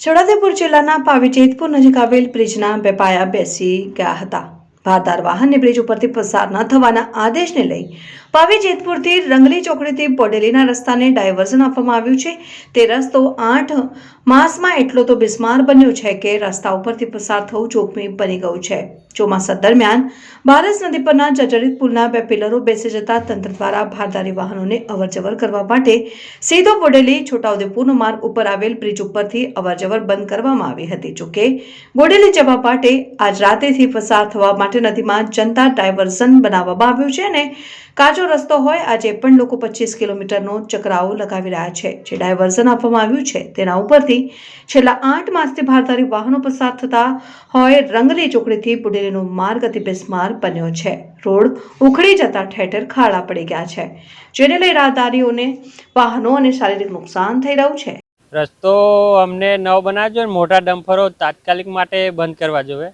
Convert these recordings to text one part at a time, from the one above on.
છોટાઉદેપુર જિલ્લાના પાવી ચેતપુર નજીક આવેલ બ્રિજના બે પાયા બેસી ગયા હતા. ભારદાર વાહનને બ્રિજ ઉપરથી પસાર ન થવાના આદેશને લઈ પાવી જેતપુરથી રંગલી ચોકડીથી બોડેલીના રસ્તાને ડાયવર્ઝન આપવામાં આવ્યું છે. તે રસ્તો આઠ માસમાં એટલો તો બિસ્માર બન્યો છે કે રસ્તા ઉપરથી પસાર થવું જોખમી બની ગયું છે. ચોમાસા દરમિયાન બારસ નદી પરના જર્જરિત પુલના બે પિલરો બેસી જતા તંત્ર દ્વારા ભારદારી વાહનોને અવરજવર કરવા માટે સીધો બોડેલી છોટાઉદેપુરનો માર્ગ ઉપર આવેલ બ્રિજ ઉપરથી અવરજવર બંધ કરવામાં આવી હતી. જોકે બોડેલી જવા માટે આજ રાતેથી પસાર થવા માટે નદીમાં જનતા ડાયવર્ઝન બનાવવામાં આવ્યું છે અને કાચો રસ્તો હોય, આજે પણ લોકો પચીસ કિલોમીટરનો ચકરાવો લગાવી રહ્યા છે. જે ડાયવર્ઝન આપવામાં આવ્યું છે, તેના ઉપરથી છેલ્લા આઠ માસથી ભારદારી વાહનો પસાર થતા હોય, રંગલી ચોકડીથી બુડેલીનો માર્ગ અતિ બિસ્માર બન્યો છે. રોડ ઉખડી જતા ઠેર ઠેર ખાડા પડી ગયા છે, જેને લઈ રાહદારીઓને વાહનો અને શારીરિક નુકસાન થઈ રહ્યું છે. રસ્તો અમને ન બનાવજો ને મોટા ડમ્ફરો તાત્કાલિક માટે બંધ કરવા જોઈએ.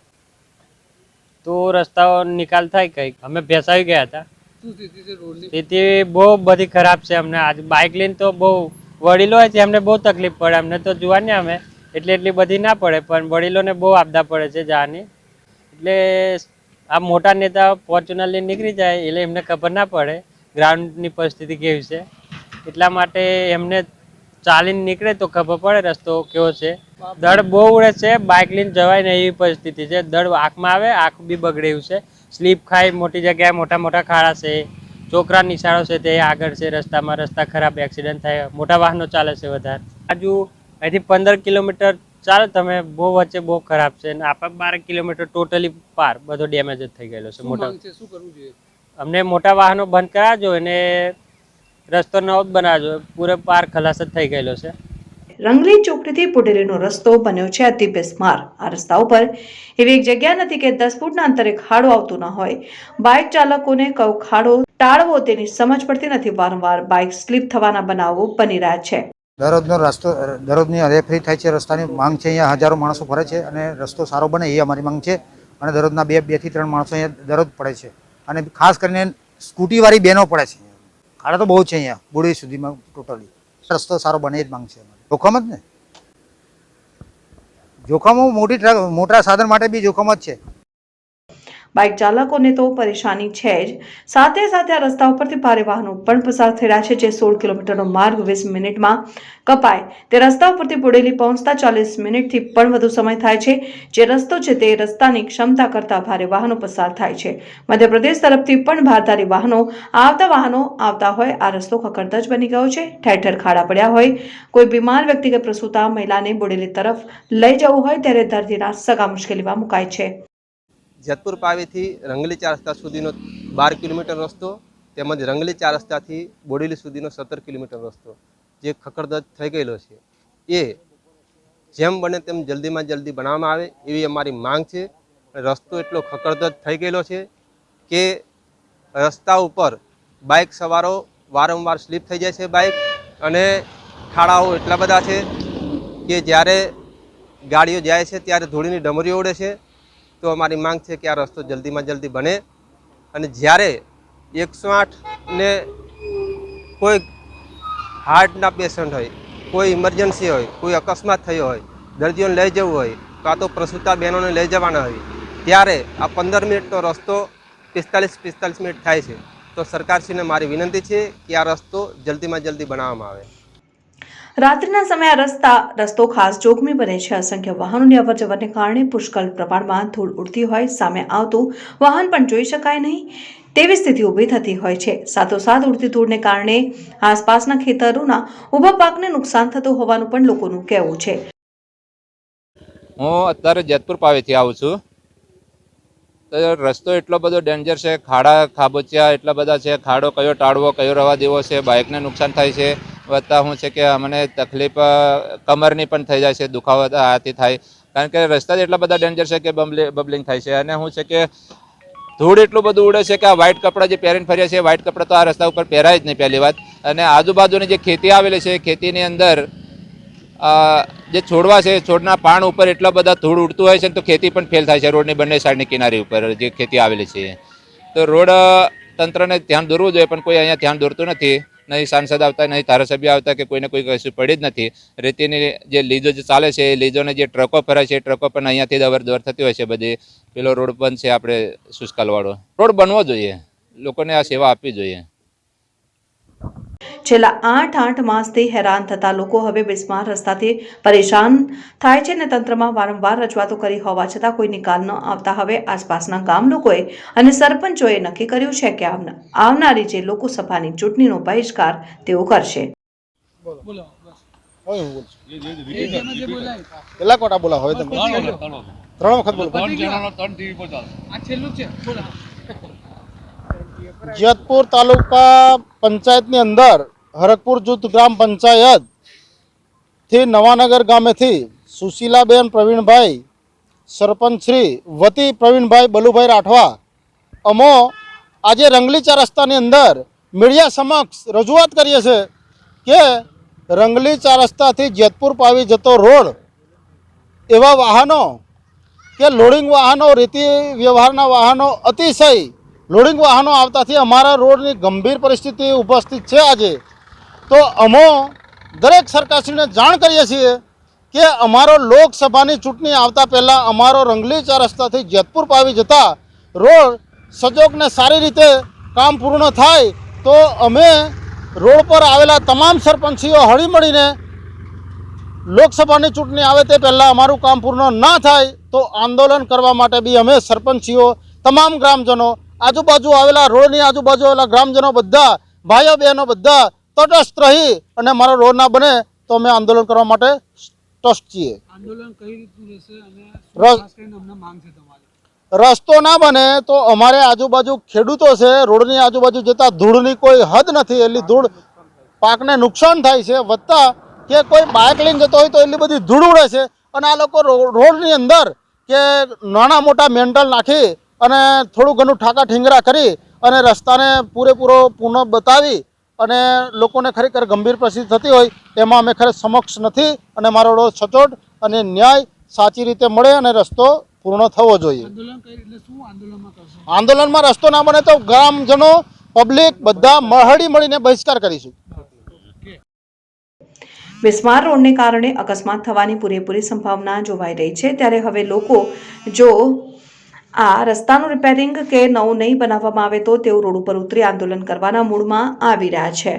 તો રસ્તાઓ નિકાલ થાય કંઈક. અમે ભેસાવી ગયા હતા. સ્થિતિ બહુ બધી ખરાબ છે અમને. આજ બાઇક લઈને તો બહુ વડીલો હોય છે, એમને બહુ તકલીફ પડે. અમને તો જોવાની અમે એટલે એટલી બધી ના પડે, પણ વડીલોને બહુ આપદા પડે છે જવાની એટલે આ મોટા નેતા ફોર્ચ્યુનર લઈને નીકળી જાય, એટલે એમને ખબર ના પડે ગ્રાઉન્ડની પરિસ્થિતિ કેવી છે. એટલા માટે એમને ચાલીને નીકળે તો ખબર પડે રસ્તો કેવો છે. દળ બહુ ઉડે છે બાઇક લઈને જવાય ને એવી પરિસ્થિતિ છે. દળ આંખમાં આવે, આંખ બી બગડે છે. સ્લીપ ખાય મોટી જગ્યાએ મોટા મોટા ખાડા છે છોકરા નિશાળો છે તે આગળ છે રસ્તામાં રસ્તા ખરાબ એક્સિડન્ટ થાય મોટા વાહનો ચાલે છે વધારે. આજુ અહીંથી પંદર કિલોમીટર ચાલો તમે બહુ વચ્ચે બહુ ખરાબ છે અને આપણે બાર કિલોમીટર ટોટલી પાર બધો ડેમેજ જ થઈ ગયેલો છે મોટા. અમને મોટા વાહનો બંધ કરાવજો અને રસ્તો નવો જ બનાવજો પૂરે પાર ખલાસ જ થઈ ગયેલો છે. રંગલી ચોકડીથી બુડેલીનો રસ્તો બન્યો છે અતિ બિસ્માર. આ રસ્તા ઉપર એવી એક જગ્યા નથી કે દસ ફૂટના અંતરે ખાડો આવતો ન હોય. બાઇક ચાલકોને કઉ ખાડો ટાળવો તેની સમજ પડતી નથી. વારંવાર બાઇક સ્લીપ થવાના બનાવો બની રહ્યા છે. દરરોજનો રસ્તો, દરરોજની હરેફરી થાય છે રસ્તાની માંગ છે. અહીંયા હજારો માણસો ફરે છે અને રસ્તો સારો બને એ અમારી માંગ છે. અને દરરોજના બે બેથી ત્રણ માણસો અહીંયા દરરોજ પડે છે. અને ખાસ કરીને સ્કૂટીવાળી બહેનો પડે છે. ખાડા તો બહુ છે અહીંયા બુડી સુધીમાં ટોટલી. રસ્તો સારો બને એ જ માંગ છે જોખમ જ ને? જોખમો મોટી મોટા સાધન માટે બી જોખમ જ છે. બાઇક ચાલકોને તો પરેશાની છે જ. સાથે સાથે આ રસ્તા ઉપરથી ભારે વાહનો પણ પસાર થઈ રહ્યા છે, જે સોળ કિલોમીટરનો માર્ગ વીસ મિનિટમાં કપાય. તે રસ્તા ઉપરથી બોડેલી પહોંચતા ચાલીસ મિનિટથી પણ વધુ સમય થાય છે. જે રસ્તો છે તે રસ્તાની ક્ષમતા કરતાં ભારે વાહનો પસાર થાય છે. મધ્યપ્રદેશ તરફથી પણ ભારધારી વાહનો, આવતા વાહનો આવતા હોય, આ રસ્તો ખખડધજ બની ગયો છે. ઠેર ઠેર ખાડા પડ્યા હોય. કોઈ બીમાર વ્યક્તિ કે પ્રસૂતા મહિલાને બોડેલી તરફ લઈ જવું હોય, ત્યારે દર્દીના સગા મુશ્કેલીમાં મુકાય છે. જેતપુર પાવીથી રંગલી ચાર રસ્તા સુધીનો બાર કિલોમીટર રસ્તો તેમજ રંગલી ચાર રસ્તાથી બોડેલી સુધીનો સત્તર કિલોમીટર રસ્તો જે ખખડધજ થઈ ગયેલો છે. એ જેમ બને તેમ જલ્દીમાં જલ્દી બનાવવામાં આવે એવી અમારી માંગ છે. રસ્તો એટલો ખખડધજ થઈ ગયેલો છે કે રસ્તા ઉપર બાઇક સવારો વારંવાર સ્લીપ થઈ જાય છે બાઇક અને ખાડાઓ એટલા બધા છે કે જ્યારે ગાડીઓ જાય છે ત્યારે ધૂળીની ડમરીઓ ઉડે છે. તો અમારી માંગ છે કે આ રસ્તો જલ્દીમાં જલ્દી બને. અને જ્યારે એકસો આઠને કોઈ હાર્ટના પેશન્ટ હોય, કોઈ ઇમરજન્સી હોય, કોઈ અકસ્માત થયો હોય, દર્દીઓને લઈ જવું હોય કાં તો પ્રસૂતા બહેનોને લઈ જવાના હોય, ત્યારે આ પંદર મિનિટનો રસ્તો પિસ્તાલીસ પિસ્તાલીસ મિનિટ થાય છે. તો સરકારશ્રીને મારી વિનંતી છે કે આ રસ્તો જલ્દીમાં જલ્દી બનાવવામાં આવે. રાત્રિના સમયે આ રસ્તા, રસ્તો ખાસ જોખમી બને છે. અસંખ્ય વાહનોની અવરજવરને કારણે પુષ્કળ પ્રમાણમાં ધૂળ ઉડતી હોય, સામે આવતું વાહન પણ જોઈ શકાય નહીં. તેવી સ્થિતિ ઊભી થતી હોય છે. સાથોસાથ ઉડતી ધૂળને કારણે આસપાસના ખેતરોના ઊભા પાકને નુકસાન થતું હોવાનું પણ લોકોનું કહેવું છે. હું અત્યારે જેતપુર પાવેથી આવું છું. તો રસ્તો એટલો બધો ડેન્જર છે. ખાડા, ખાબોચિયા એટલા બધા છે. ખાડો કયો ટાળવો, કયો રવા દેવો છે? બાઇકને નુકસાન થાય છે. વત્તા શું છે કે અમને તકલીફ કમરની પણ થઈ જાય છે, દુખાવો આથી થાય. કારણ કે રસ્તા જ એટલા બધા ડેન્જર છે કે બબલી બબલિંગ થાય છે. અને શું છે કે ધૂળ એટલું બધું ઉડે છે કે આ વ્હાઇટ કપડાં જે પહેરીને ફર્યા છે વ્હાઇટ કપડાં તો આ રસ્તા ઉપર પહેરાય જ નહીં પહેલી વાત. અને આજુબાજુની જે ખેતી આવેલી છે, ખેતીની અંદર જે છોડવા છે, છોડના પાન ઉપર એટલા બધા ધૂળ ઉડતું હોય છે તો ખેતી પણ ફેલ થાય છે રોડની બંને સાઈડની કિનારી ઉપર જે ખેતી આવેલી છે. તો રોડ તંત્રને ધ્યાન દોરવું જોઈએ પણ કોઈ અહીંયા ધ્યાન દોરતું નથી. નહીં સાંસદ આવતા, નહીં ધારાસભ્ય આવતા કે કોઈને કોઈ કશું પડી જ નથી. રેતીની જે લીજો જે ચાલે છે, એ લીજોને જે ટ્રકો ફરે છે, એ ટ્રકો પણ અહીંયાથી જ અવર જવર થતી હોય છે બધી. પેલો રોડ પણ છે આપણે સુસ્કાલવાળો. રોડ બનવો જોઈએ. લોકોને આ સેવા આપવી જોઈએ. છેલ્લા આઠ આઠ માસથી હેરાન થતા લોકો હવે બિસ્માર રસ્તાથી પરેશાન થાય છે અને તંત્રમાં વારંવાર રજૂઆતો કરી હોવા છતાં કોઈ નિકાલ ન આવતા હવે આસપાસના ગામ લોકોએ અને સરપંચોએ નક્કી કર્યું છે કે આવનારી જે લોકસભાની ચૂંટણીનો બહિષ્કાર તેઓ કરશે. હવે હું બોલું છું. કેટલા કોટા બોલા? હવે તમે ત્રણ વખત બોલો. જેતપુર તાલુકા પંચાયતની અંદર હરકપુર જૂથ ગ્રામ પંચાયતથી નવાનગર ગામેથી સુશીલાબેન પ્રવીણભાઈ, સરપંચ શ્રી વતી પ્રવીણભાઈ, બલુભાઈ રાઠવા, અમો આજે રંગલીચા રસ્તાની અંદર મીડિયા સમક્ષ રજૂઆત કરીએ છીએ કે રંગલી ચાર રસ્તાથી જેતપુર પાવી જતો રોડ એવા વાહનો કે લોડિંગ વાહનો, રીતિ વ્યવહારના વાહનો અતિશય લોડિંગ વાહનો આવતાથી અમારા રોડની ગંભીર પરિસ્થિતિ ઉપસ્થિત છે આજે. તો અમો દરેક સરકારશ્રીને જાણ કરીએ છીએ કે અમારો લોકસભાની ચૂંટણી આવતા પહેલાં અમારો રંગલીચા રસ્તાથી જેતપુર પાવી જતા રોડ સજોગને સારી રીતે કામ પૂર્ણ થાય તો અમે રોડ પર આવેલા તમામ સરપંચીઓ હળીમળીને લોકસભાની ચૂંટણી આવે તે પહેલાં અમારું કામ પૂર્ણ ના થાય તો આંદોલન કરવા માટે બી અમે સરપંચીઓ, તમામ ગ્રામજનો, આજુબાજુ આવેલા રોડની આજુબાજુ આવેલા ગ્રામજનો બધા, ભાઈઓ બહેનો બધા તટસ્થ રહી અને મારો રોડ ના બને તો અમે આંદોલન કરવા માટે તટસ્થ છીએ. રસ્તો ના બને તો અમારે આજુબાજુ ખેડૂતો છે રોડની આજુબાજુ જતા ધૂળની કોઈ હદ નથી. એટલી ધૂળ પાકને નુકસાન થાય છે. વધતા કે કોઈ બાઇક લઈને જતો હોય તો એટલી બધી ધૂળ ઉડે છે. અને આ લોકો રોડની અંદર કે નાના મોટા મેન્ટલ નાખી અને થોડું ઘણું ઠાકા ઠીંગરા કરી અને રસ્તાને પૂરેપૂરો પુનઃ બતાવી અને લોકોને ખરેખર ગંભીર પરિસ્થિતિ થતી હોય એમાં અમે ખરેખર સમક્ષ નથી અને મારો રોડ સચોટ અને ન્યાય સાચી રીતે મળે અને રસ્તો પૂર્ણ થવો જોઈએ. આંદોલન કઈ એટલે શું આંદોલનમાં કરશો? આંદોલનમાં રસ્તો ના બને તો ગ્રામજનો પબ્લિક બધા મહળી મળીને બહિષ્કાર કરીશું. બિસ્માર રોડને કારણે અકસ્માત થવાની પૂરેપૂરી સંભાવના જોવાઈ રહી છે. ત્યારે હવે લોકો જો આ રસ્તાનું રિપેરિંગ કે નવું નહીં બનાવવામાં આવે તો તેઓ રોડ ઉપર ઉતરી આંદોલન કરવાના મૂડમાં આવી રહ્યા છે.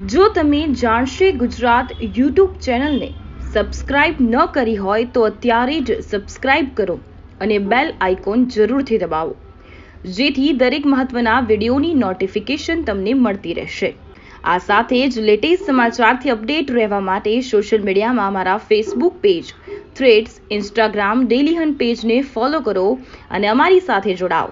જો તમે જાણશે ગુજરાત યુટ્યુબ ચેનલને સબસ્ક્રાઇબ ન કરી હોય તો અત્યારે જ સબસ્ક્રાઇબ કરો. અને બેલ આઇકોન જરૂરથી દબાવો. જેથી દરેક મહત્વના વિડીયોની નોટિફિકેશન તમને મળતી રહેશે. આ સાથે જ લેટેસ્ટ સમાચારથી અપડેટ રહેવા માટે સોશિયલ મીડિયામાં અમારા Facebook page Threads Instagram Dailyhunt પેજને ફોલો કરો અને અમારી સાથે જોડાઓ.